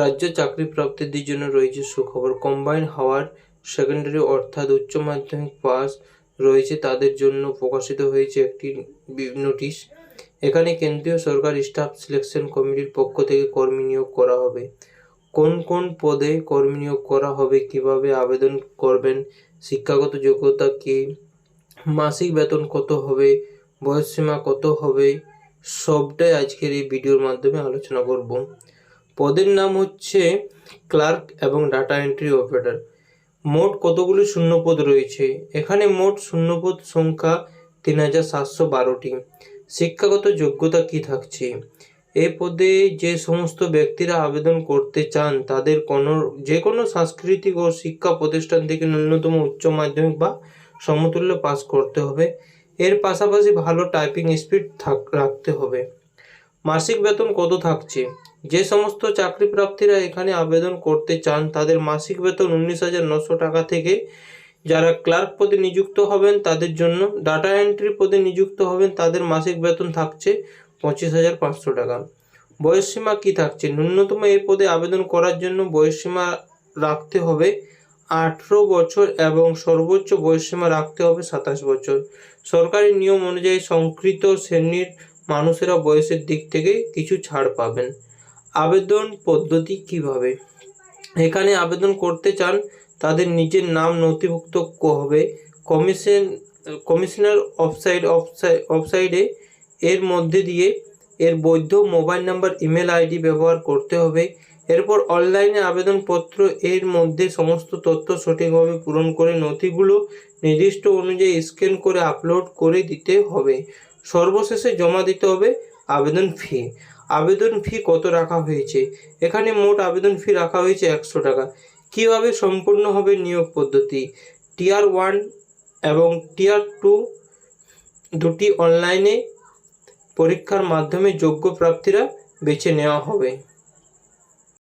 রাজ্য চাকরি প্রাপ্তিদের জন্য রয়েছে সুখবর। কম্বাইন হাওয়ার সেকেন্ডারি অর্থাৎ উচ্চ মাধ্যমিক পাস রয়েছে তাদের জন্য প্রকাশিত হয়েছে একটি নোটিশ। এখানে কেন্দ্রীয় সরকার স্টাফ সিলেকশন কমিটির পক্ষ থেকে কর্মী নিয়োগ করা হবে। কোন কোন পদে কর্মী নিয়োগ করা হবে, কীভাবে আবেদন করবেন, শিক্ষাগত যোগ্যতা কী, মাসিক বেতন কত হবে, বয়সসীমা কত হবে, সবটাই আজকের এই ভিডিওর মাধ্যমে আলোচনা করব। পদের নাম হচ্ছে ক্লার্ক এবং ডাটা এন্ট্রি অপারেটর। মোট কতগুলি শূন্যপদ রয়েছে? এখানে মোট শূন্যপদ সংখ্যা তিন হাজার সাতশো বারোটি। শিক্ষাগত যোগ্যতা কি থাকছে? এ পদে যে সমস্ত ব্যক্তিরা আবেদন করতে চান, তাদের কোনো, যে কোনো সাংস্কৃতিক ও শিক্ষা প্রতিষ্ঠান থেকে ন্যূনতম উচ্চ মাধ্যমিক বা সমতুল্য পাস করতে হবে। এর পাশাপাশি ভালো টাইপিং স্পিড থাক, রাখতে হবে। মাসিক বেতন কত থাকছে? যে সমস্ত চাকরি প্রার্থীরা এখানে আবেদন করতে চান, তাদের মাসিক বেতন উনিশ হাজার নশো টাকা থেকে যারা ক্লার্ক পদে নিযুক্ত হবেন, তাদের জন্য ডাটা এন্ট্রি পদে নিযুক্ত হবেন, তাদের মাসিক বেতন থাকছে পঁচিশ হাজার পাঁচশো টাকা। বয়সসীমা কি থাকছে? ন্যূনতম এই পদে আবেদন করার জন্য বয়সসীমা রাখতে হবে আঠেরো বছর এবং সর্বোচ্চ বয়সসীমা রাখতে হবে সাতাশ বছর। সরকারি নিয়ম অনুযায়ী সংকৃত শ্রেণির মানুষেরা বয়সের দিক থেকে কিছু ছাড় পাবেন। আবেদন পদ্ধতি কীভাবে? এখানে আবেদন করতে চান, তাদের নিজের নাম নথিভুক্ত হবে। কমিশন, কমিশনার অফসাইড অফসাইড এর মধ্যে দিয়ে এর বৈধ মোবাইল নাম্বার, ইমেল আইডি ব্যবহার করতে হবে। এরপর অনলাইনে আবেদনপত্র এর মধ্যে সমস্ত তথ্য সঠিকভাবে পূরণ করে নথিগুলো নির্দিষ্ট অনুযায়ী স্ক্যান করে আপলোড করে দিতে হবে। সর্বশেষে জমা দিতে হবে আবেদন ফি। আবেদন ফি কত রাখা হয়েছে? এখানে মোট আবেদন ফি রাখা হয়েছে একশো টাকা। কীভাবে সম্পূর্ণ হবে নিয়োগ পদ্ধতি? টিয়ার ওয়ান এবং টিয়ার টু দুটি অনলাইনে পরীক্ষার মাধ্যমে যোগ্য প্রার্থীরা বেছে নেওয়া হবে।